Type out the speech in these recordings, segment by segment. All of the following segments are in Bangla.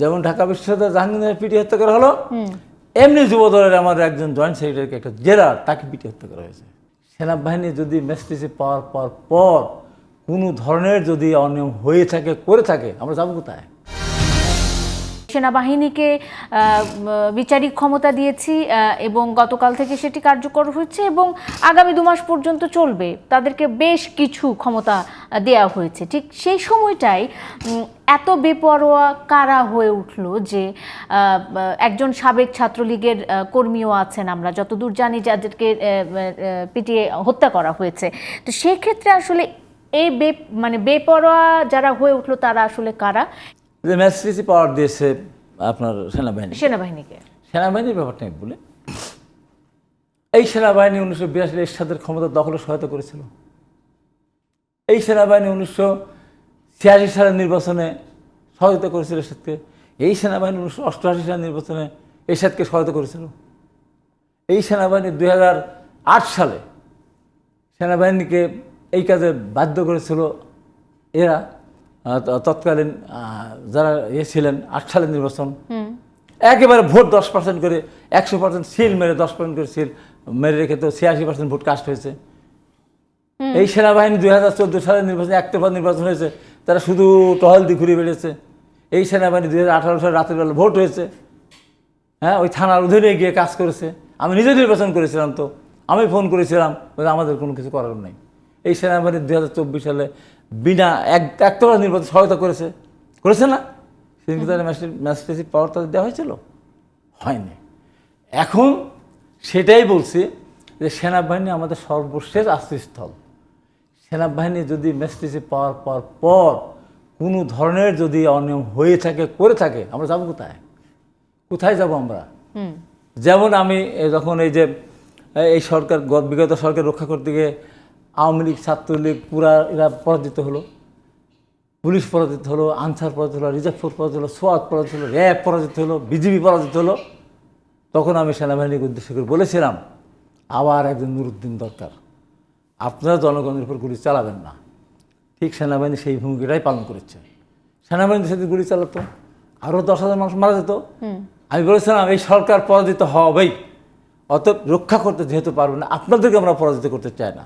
যেমন ঢাকা বিশ্ববিদ্যালয় জাহাঙ্গীর পিটি হত্যা করা হলো এমনি যুব দলের আমার একজন জয়েন্ট সেক্রেটারিকে একটা জেরা তাকে পিটি হত্যা করা হয়েছে। সেনাবাহিনী যদি মেসটিসি পাওয়ার পর পর কোনো ধরনের যদি অনিয়ম হয়ে থাকে করে থাকে আমরা যাব কোথায়? সেনাবাহিনীকে বিচারিক ক্ষমতা দিয়েছি এবং গতকাল থেকে সেটি কার্যকর হচ্ছে এবং আগামী দু মাস পর্যন্ত চলবে। তাদেরকে বেশ কিছু ক্ষমতা দেয়া হয়েছে। ঠিক সেই সময়টাই এত বেপরোয়া কারা হয়ে উঠল যে একজন সাবেক ছাত্রলীগের কর্মীও আছেন আমরা। যতদূর জানি যাদেরকে পিটিয়ে হত্যা করা হয়েছে। তো সেক্ষেত্রে আসলে এই বে মানে বেপরোয়া যারা হয়ে উঠল তারা আসলে কারা? যে মেসটিসি পাওয়ার দিয়েছে আপনার সেনাবাহিনী সেনাবাহিনীকে। সেনাবাহিনীর ব্যাপারটা আমি বলে। এই সেনাবাহিনী উনিশশো বিরাশি এরশাদের ক্ষমতা দখলে সহায়তা করেছিল। এই সেনাবাহিনী উনিশশো ছিয়াশি সালের নির্বাচনে সহায়তা করেছিল এরশাদকে। এই সেনাবাহিনী উনিশশো অষ্টআশি সালের নির্বাচনে এরশাদকে সহায়তা করেছিল। এই সেনাবাহিনী দু হাজার আট সালে সেনাবাহিনীকে এই কাজে বাধ্য করেছিল এরা। তৎকালীন যারা ইয়ে ছিলেন আট সালের নির্বাচন একেবারে ভোট দশ পার্সেন্ট করে একশো পার্সেন্ট সিল মেরে দশ পার্সেন্ট করে সিল মেরে রেখে তো ছিয়াশি পার্সেন্ট ভোট কাস্ট হয়েছে। এই সেনাবাহিনী দুই হাজার চোদ্দ সালের নির্বাচনে একতরফা নির্বাচন হয়েছে তারা শুধু টহল দিয়ে ঘুরে বেড়েছে এই সেনাবাহিনী দুই হাজার আঠারো সালে রাতের বেলা ভোট হয়েছে। হ্যাঁ ওই থানার অধীনে গিয়ে কাজ করেছে। আমি নিজে নির্বাচন করেছিলাম তো। আমি ফোন করেছিলাম আমাদের কোনো কিছু করার নেই। এই সেনাবাহিনী দুই হাজার চব্বিশ সালে বিনা এক একতরফা নির্বাচন সহায়তা করেছে। করেছে না? সেদিন কি তাদের ম্যাজিস্ট্রেসি পাওয়ার তাদের দেওয়া হয়েছিল? হয়নি। এখন সেটাই বলছি যে সেনাবাহিনী আমাদের সর্বশেষ আশ্রয়স্থল। সেনাবাহিনী যদি ম্যাজিস্ট্রেসি পাওয়ার পর পর কোনো ধরনের যদি অনিয়ম হয়ে থাকে করে থাকে আমরা যাব কোথায়? কোথায় যাব আমরা? যেমন আমি যখন এই যে এই সরকার বিগত সরকার রক্ষা করতে গিয়ে আওয়ামী লীগ ছাত্রলীগ পুরা এরা পরাজিত হলো। পুলিশ পরাজিত হলো আনসার পরাজিত হলো রিজার্ভ ফোর্স পরাজিত হলো সোয়াদ পরাজিত হলো র্যাব পরাজিত হলো বিজিবি পরাজিত হলো। তখন আমি সেনাবাহিনীকে উদ্দেশ্য করে বলেছিলাম আবার একজন নুরুদ্দিন দরকার আপনারা জনগণের উপর গুলি চালাবেন না। ঠিক সেনাবাহিনী সেই ভূমিকাটাই পালন করেছে। সেনাবাহিনী সেদিন গুলি চালাতো আরও দশ হাজার মানুষ মারা যেত। আমি বলেছিলাম এই সরকার পরাজিত হবেই। অত রক্ষা করতে যেহেতু পারবে না আপনাদেরকে আমরা পরাজিত করতে চাই না।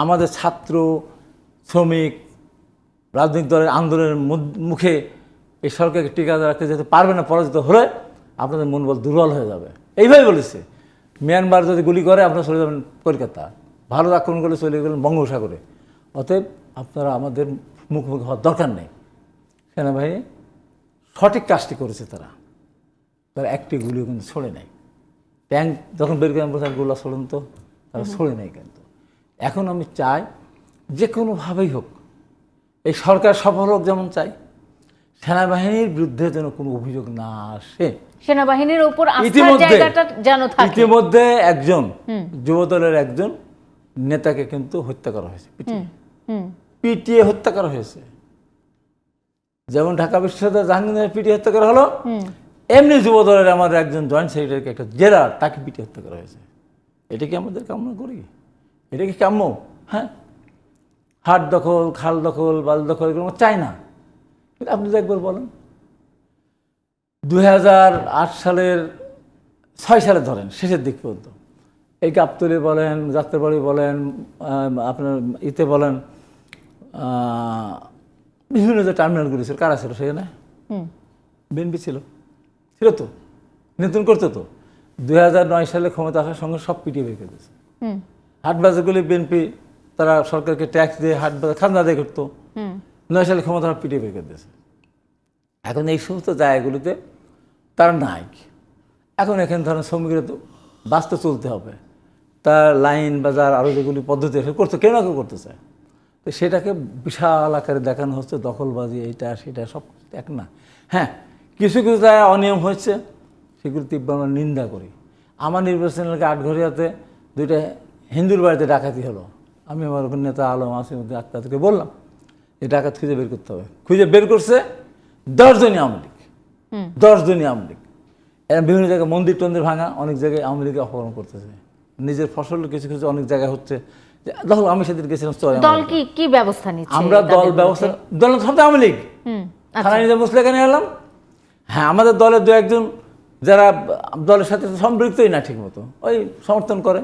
আমাদের ছাত্র শ্রমিক রাজনৈতিক দলের আন্দোলনের মুখে এই সরকারকে টিকা রাখতে যেতে পারবে না পরাজিত হলে আপনাদের মনোবল দুর্বল হয়ে যাবে। এইভাবে বলেছে। মিয়ানমার যদি গুলি করে আপনারা চলে যাবেন কলকাতা। ভারত আক্রমণ করলে চলে গেলেন বঙ্গোপসাগরে। অতএব আপনারা আমাদের মুখোমুখি হওয়ার দরকার নেই। সেনাবাহিনী সঠিক কাজটি করেছে তারা। তারা একটি গুলিও কিন্তু ছড়ে নেয় ট্যাঙ্ক যখন বের করেন গোলা ছড়েন তো তারা ছড়ে নেয় কিন্তু। এখন আমি চাই যে কোনোভাবেই হোক এই সরকার সফল হোক যেমন চাই সেনাবাহিনীর বিরুদ্ধে যেন কোনো অভিযোগ না আসে। সেনাবাহিনীর উপর ইতিমধ্যে জায়গাটা যেন থাকে। ইতিমধ্যে একজন যুবদলের একজন নেতাকে কিন্তু হত্যা করা হয়েছে পিটিয়ে। হত্যা করা হয়েছে। যেমন ঢাকা বিশ্ববিদ্যালয় জাহাঙ্গীর পিটিয়ে হত্যা করা হলো এমনি যুবদলের আমাদের একজন জয়েন্ট সেক্রেটারিকে একটা জেরা তাকে পিটিয়ে হত্যা করা হয়েছে। এটা কি আমাদের কামনা করি? এটা কি কাম্য? হ্যাঁ? হাট দখল খাল দখল বাল দখল এগুলো চাই না। আপনি যদি একবার বলেন। দুই হাজার আট সালের ছয় সালে ধরেন শেষের দিক পর্যন্ত। এই গাবতলি বলেন যাত্রাবাড়ি বলেন আপনার ইতে বলেন বিভিন্ন যে টার্মিনালগুলি ছিল কারা ছিল সেখানে? বিএনপি ছিল। ছিল তো? নিয়ন্ত্রণ করতো তো? দুই হাজার নয় সালে ক্ষমতা আসার সঙ্গে সব পিটিয়ে বের করে দিয়েছে। হাট বাজারগুলি বিএনপি তারা সরকারকে ট্যাক্স দিয়ে হাট বাজার খাজনা আদায় করতো। নয় সালে ক্ষমতা পিটিয়ে বের করে দিয়েছে। এখন এই সমস্ত জায়গাগুলিতে তারা নাই। এখন এখানে ধরেন শ্রমিকরা তো বাঁচতে চলতে হবে। তার লাইন বাজার আরও যেগুলি পদ্ধতি করতে কেউ না কেউ করতে চায় তো সেটাকে বিশাল আকারে দেখানো হচ্ছে দখলবাজি এইটা সেটা সব এক না। হ্যাঁ কিছু কিছু জায়গায় অনিয়ম হয়েছে সেগুলো তীব্র আমরা নিন্দা করি। আমার নির্বাচন এলাকা আটঘরিয়াতে দুইটা হিন্দুর বাড়িতে ডাকাতি হলো। আমি আমার ওখানে নেতা আলম আসিমুদ্দিন আক্তারকে বললাম এই ডাকাত খুঁজে বের করতে হবে। খুঁজে বের করছে দশজনই আওয়ামী লীগ। দশজনই আওয়ামী লীগ। এরা বিভিন্ন জায়গায় মন্দির টন্দির ভাঙা অনেক জায়গায় আওয়ামী লীগে অপহরণ করতেছে। নিজের ফসল কিছু কিছু অনেক জায়গায় হচ্ছে। দেখো আমি সেদিন গেছিলাম দল কি কি ব্যবস্থা নিচ্ছে আমরা দল ব্যবস্থা দল সব আওয়ামী লীগ। থানা নিজে বসলে এখানে এলাম। হ্যাঁ আমাদের দলের দু একজন যারা দলের সাথে সম্পৃক্তই না ঠিক মতো ওই সমর্থন করে।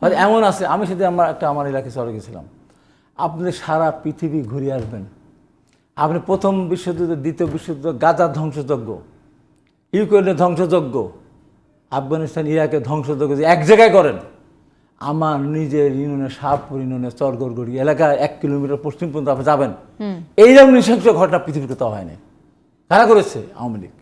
হয়তো এমন আছে আমি সেদিন আমার একটা আমার এলাকায় চলে গেছিলাম। আপনি সারা পৃথিবী ঘুরে আসবেন। আপনি প্রথম বিশ্বযুদ্ধ দ্বিতীয় বিশ্বযুদ্ধ গাজার ধ্বংসযজ্ঞ ইউক্রেনের ধ্বংসযজ্ঞ আফগানিস্তান ইরাকের ধ্বংসযজ্ঞ যে এক জায়গায় করেন আমার নিজের ইউনিয়নের শাহপুর ইউনিয়নের চরগড়গড়ি এলাকা এক কিলোমিটার পশ্চিম পর্যন্ত আপনি যাবেন। এইরকম নৃশংস ঘটনা পৃথিবীর কোথাও হয়নি কারা করেছে? আওয়ামী লীগ।